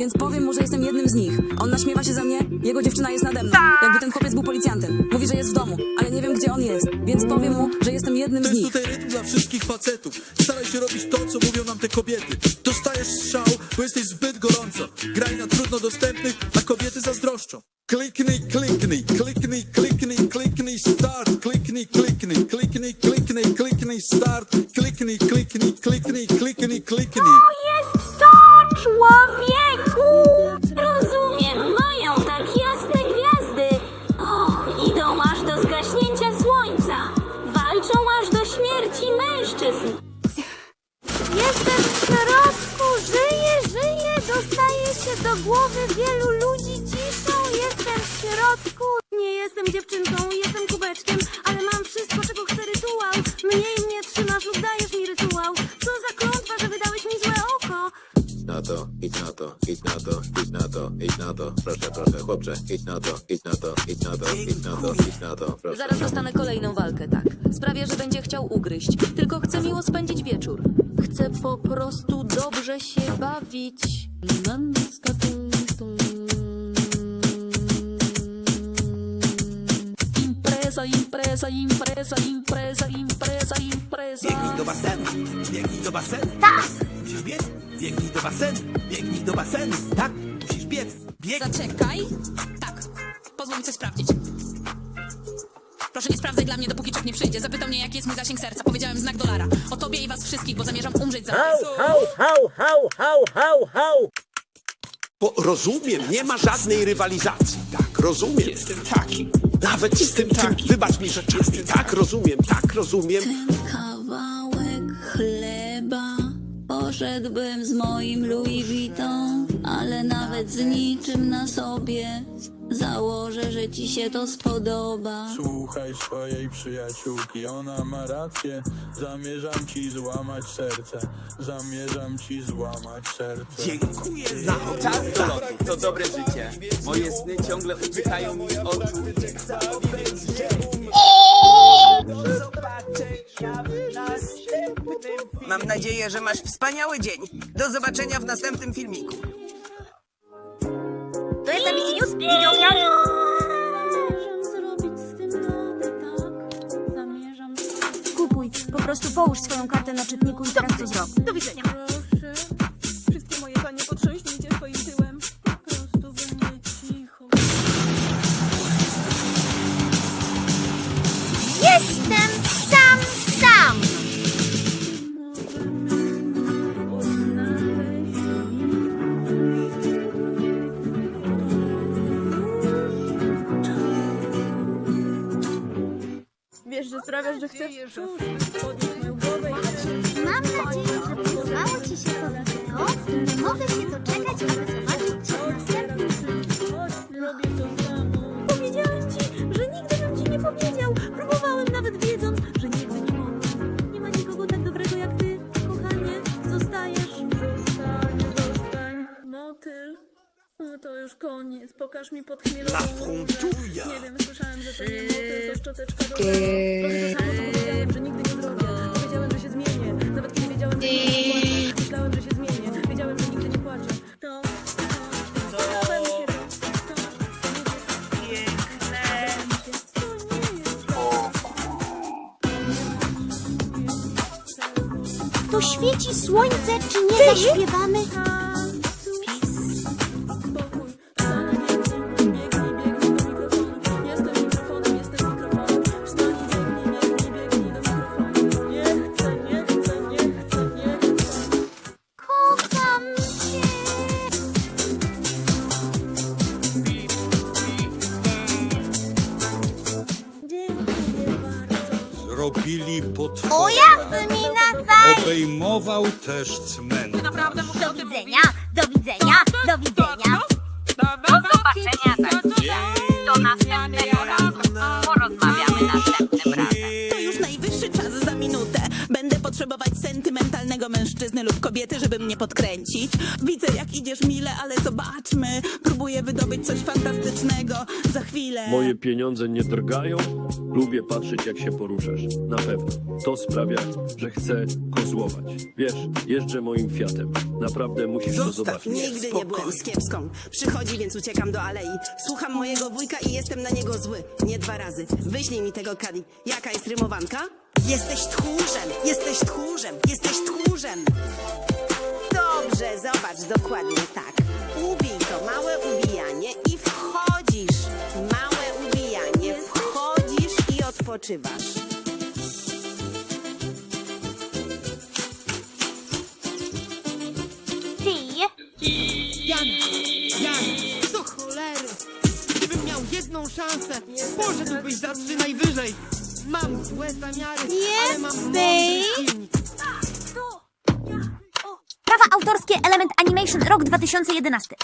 Więc powiem mu, że jestem jednym z nich. On naśmiewa się ze mnie, jego dziewczyna jest nade mną. Jakby ten chłopiec był policjantem. Mówi, że jest w domu, ale nie wiem, gdzie on jest. Więc powiem mu, że jestem jednym To z jest nich. tutaj rytm dla wszystkich facetów. Staraj się robić to, co mówią nam te kobiety. Dostajesz strzał, bo jesteś zbyt gorąco. Graj na trudno dostępnych, a kobiety zazdroszczą. Kliknij, kliknij, kliknij, kliknij, kliknij, start, kliknij, kliknij, kliknij, kliknij, kliknij, start, kliknij, kliknij, kliknij, kliknij, kliknij. jest Jestem w środku, żyję, żyję, dostaje się do głowy wielu ludzi ciszą. Jestem w środku. Nie jestem dziewczynką, jestem kubeczkiem, ale mam wszystko, czego chce rytuał. Mniej mnie trzymasz lub dajesz mi rytuał. Co za klątwa, że wydałeś mi złe oko. Idź na to, idź na to, idź na to, idź na to, idź na to, proszę, proszę, chłopcze, idź na to, idź na to, idź na to, idź na to, idź na to, proszę. Zaraz dostanę kolejną walkę, tak. Sprawię, że będzie chciał ugryźć. Tylko chcę miło spędzić wieczór. Chcę po prostu dobrze się bawić. Impreza, impreza, impreza, impreza, impreza, impreza. Biegnij do basenu, biegnij do basenu. Tak! Musisz biec, biegnij do basenu, biegnij do basenu. Tak, musisz biec, biegnij. Zaczekaj. Tak. Pozwól mi coś sprawdzić. Proszę nie sprawdzaj dla mnie, dopóki czek nie przyjdzie. Zapytał mnie, jaki jest mój zasięg serca. Powiedziałem znak dolara. O tobie i was wszystkich, bo zamierzam umrzeć za was. Bo rozumiem, nie ma żadnej rywalizacji. Tak, rozumiem. Jestem taki. Nawet z tym, tym wybacz mi rzeczami. Tak, rozumiem, tak, rozumiem. Kawałek chleba. Poszedłbym z moim Louis Vuitton, ale nawet z niczym na sobie. Założę, że ci się to spodoba. Słuchaj swojej przyjaciółki, ona ma rację. Zamierzam ci złamać serce. Zamierzam ci złamać serce. Dziękuję za Czas do lotu, to dobre życie. Moje sny ciągle uciekają mi z oczu. Mam nadzieję, że masz wspaniały dzień. Do zobaczenia w następnym filmiku. To jest ABC News, wideoskaz. Zamierzam zrobić z tym tak? Zamierzam... Kupuj, po prostu połóż swoją kartę na czytniku i teraz to zrób. Do widzenia. Głowę i Mam nadzieję, że podobało Ci się to wideo. Nie mogę się doczekać, aby zobaczyć Cię w następnym samo. Powiedziałem ci, że nigdy bym ci nie powiedział. Próbowałem nawet wiedząc, że nigdy nie mogę. Nie ma nikogo tak dobrego jak ty, kochanie. Zostajesz. Zostań, zostań. Motyl. No to już koniec. Pokaż mi podchmielone Funtuja. Nie wiem, słyszałem, że to nie motyl, to szczoteczka do Tu świeci słońce, czy nie zaśpiewamy? Robili O potwory. Jasmina Zaj! Obejmował też cmentarz. Do widzenia, do widzenia, do widzenia. Do mężczyzny lub kobiety, żeby mnie podkręcić. Widzę, jak idziesz mile, ale zobaczmy. Próbuję wydobyć coś fantastycznego. Za chwilę. Moje pieniądze nie drgają. Lubię patrzeć, jak się poruszasz. Na pewno. To sprawia, że chcę kozłować. Wiesz, jeżdżę moim Fiatem. Naprawdę musisz to Zostaw zobaczyć. mnie Nigdy nie byłem z kiepską. Przychodzi, więc uciekam do alei. Słucham mojego wujka i jestem na niego zły. Nie dwa razy. Wyślij mi tego Kadi. Jaka jest rymowanka? Jesteś tchórzem, jesteś tchórzem, jesteś tchórzem. Dobrze, zobacz, dokładnie tak. Ubij to małe ubijanie i wchodzisz. Małe ubijanie, wchodzisz i odpoczywasz. Jana, Jana, do cholery! Gdybym miał jedną szansę, poszedłbyś za trzy najwyżej. Mam złe zamiary, ale mam mądry silnik. Prawa autorskie Element Animation rok 2011.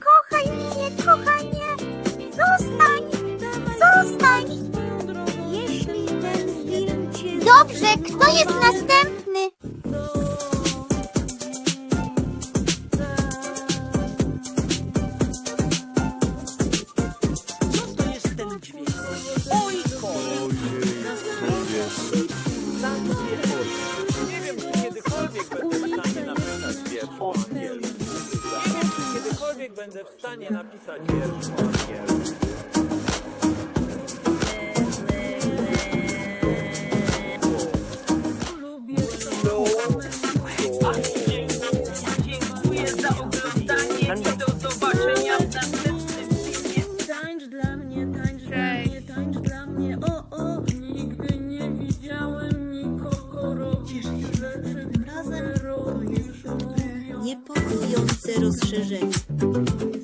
Kochaj mnie, kochanie! Zostań! Zostań! Jeśli ten film cię... Dobrze, kto jest następny? Czy kiedykolwiek będę w stanie napisać wiersz po angielsku. Dziękuję za oglądanie i do zobaczenia w następnym filmie. Tańcz dla mnie, tańcz dla mnie, tańcz dla mnie, o, o. Nigdy nie widziałem nikogo robić rzeczy, które robisz. ser ou se changem.